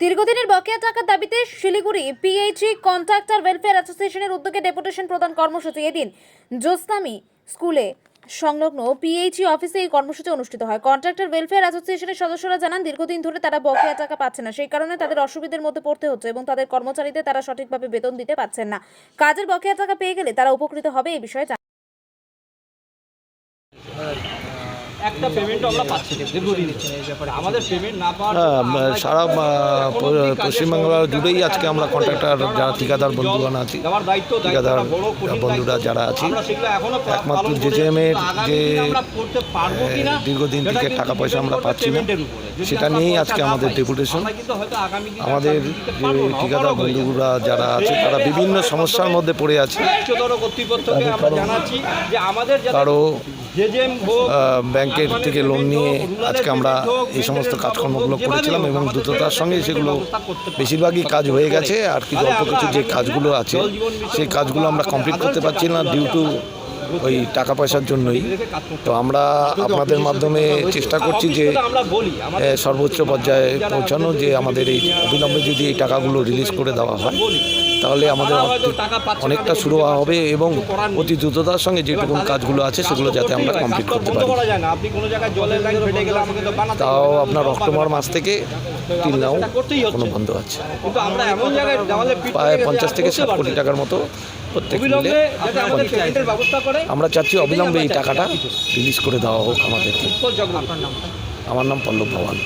দীর্ঘদিনের বকেয়া টাকার দাবিতে শিলিগুড়ি পিএইচই কন্ট্রাক্টর ওয়েলফেয়ার অ্যাসোসিয়েশনের উদ্যোগে ডেপুটেশন প্রদান কর্মসূচি। এদিন জোস্তামি স্কুলে সংলগ্ন পিএইচই অফিসে এই কর্মসূচি অনুষ্ঠিত হয়। কন্ট্রাক্টর ওয়েলফেয়ার অ্যাসোসিয়েশনের সদস্যরা জানান, দীর্ঘদিন ধরে তারা বকেয়া টাকা পাচ্ছে না। সেই কারণে তাদের অসুবিধার মধ্যে পড়তে হচ্ছে এবং তাদের কর্মচারীদের তারা সঠিকভাবে বেতন দিতে পারছেন না। কাজের বকেয়া টাকা পেয়ে গেলে তারা উপকৃত হবে এই বিষয়ে একটা পেমেন্টও আমরা পাচ্ছি না দীর্ঘদিন। আমাদের পেমেন্ট না পাওয়ার হ্যাঁ, সারা আহ, এখন প- যে কাজের পশ্চিমবাংলা জুড়েই আজকে আমরা কন্ট্রাক্টর যারা ঠিকাদার বন্ধুগণ আছি ঠিকাদার বন্ধুরা যারা আছি একমাত্র JJM এর যে, দীর্ঘদিন থেকে টাকা পয়সা আমরা পাচ্ছি না। সেটা নিয়েই আজকে আমাদের দিনে আমাদের যে ঠিকাদার। বন্ধুরা যারা আছে তারা বিভিন্ন সমস্যার মধ্যে পড়ে আছে। কারও ব্যাংকের থেকে লোন নিয়ে আজকে আমরা এই সমস্ত কাজকর্মগুলো করেছিলাম এবং দ্রুততার সঙ্গে সেগুলো বেশিরভাগই কাজ হয়ে গেছে, আর কিছু অল্প কিছু যে কাজগুলো আছে, সেই কাজগুলো আমরা কমপ্লিট করতে পারছি না ডিউ টু ওই টাকা পয়সার জন্যই। তো আমরা আপনাদের মাধ্যমে চেষ্টা করছি যে সর্বোচ্চ পর্যায়ে পৌঁছানো, যে আমাদের এই অবিলম্বে যদি এই টাকাগুলো রিলিজ করে দেওয়া হয় তাহলে আমাদের অনেকটা শুরু হবে এবং। অতি দ্রুততার সঙ্গে যেটুকু কাজগুলো আছে সেগুলো যাতে আমরা কমপ্লিট করতে পারি। তাও আপনার অক্টোবর মাস থেকে তিন নাও। কোনো বন্ধ আছে। প্রায় পঞ্চাশ থেকে ষাট কোটি টাকার মতো প্রত্যেক মিলে আমরা চাচ্ছি অবিলম্বে এই টাকাটা রিলিজ করে দেওয়া হোক আমাদেরকে। আমার নাম পল্লব ভবান।